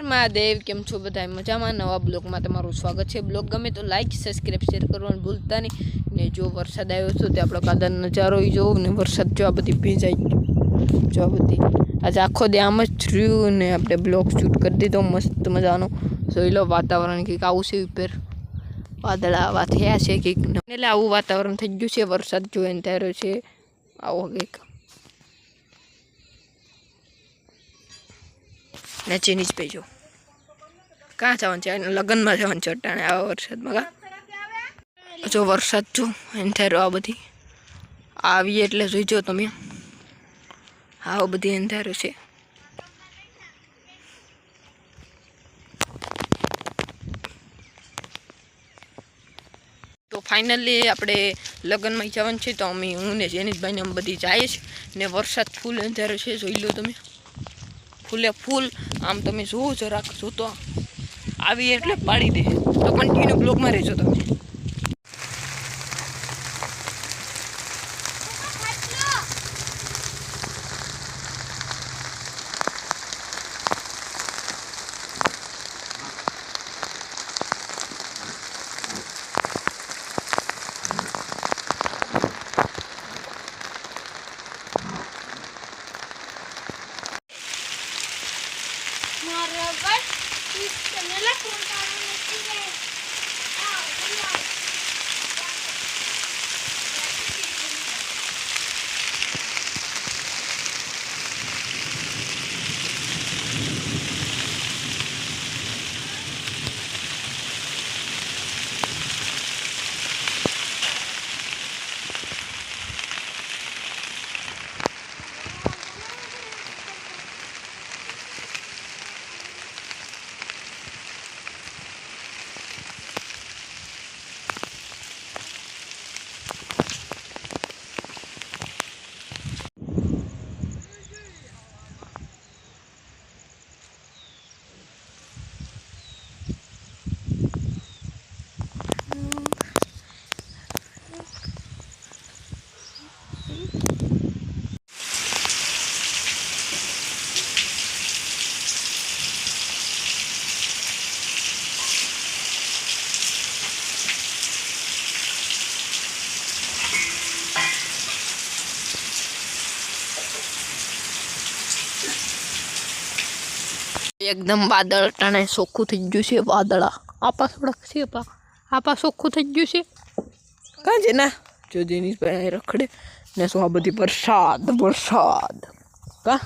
મહાદેવ, કેમ છો બધા મજામાં? નવા બ્લોગમાં તમારું સ્વાગત છે. બ્લોગ ગમે તો લાઈક સબસ્ક્રાઈબ શેર કરવાનું ભૂલતા નહીં. ને જો વરસાદ આવ્યો હતો તો આપણો કાદર નજારો જોવો ને વરસાદ જો આ બધી ભીંજાઈ જો આ બધી આજે આખો દે આમ જ રહ્યું ને આપણે બ્લોગ શૂટ કરી દીધો, મસ્ત મજાનો. જોઈ લો વાતાવરણ કંઈક આવું છે ઉપર. વાદળા આવા થયા છે કંઈક. એટલે આવું વાતાવરણ થઈ ગયું છે, વરસાદ જોઈને ત્યારે છે. આવો કંઈક. ને ચીની જ પેજો. કાં જવાનું છે? લગ્નમાં જવાનું છે અટાણે, આવા વરસાદમાં કાં? જો વરસાદ જો એન્થેરો આ બધી. આવીએ એટલે જોઈજો તમે. આવો બધી અંધારું છે. તો ફાઇનલી આપણે લગ્નમાં જવાનું છે, તો અમે હું ને જેનિતભાઈને અમે બધી જાય છે ને વરસાદ ફૂલ અંધારો છે, જોઈ લો તમે. ફૂલે ફૂલ. આમ તમે જુઓ જરાક જોતો આવી એટલે પાડી દે. તો કન્ટિન્યુ બ્લોગમાં રહેજો તમે. Mă răbăt și să ne lăsăm ca în એકદમ વાદળ ટાણે ચોખ્ખું થઈ ગયું છે, વાદળા. આપા થોડાક છે, આપા. ચોખ્ખું થઈ ગયું છે. કાં છે? ના. જો જેની રખડે. ને શું આ બધી વરસાદ વરસાદ. કા?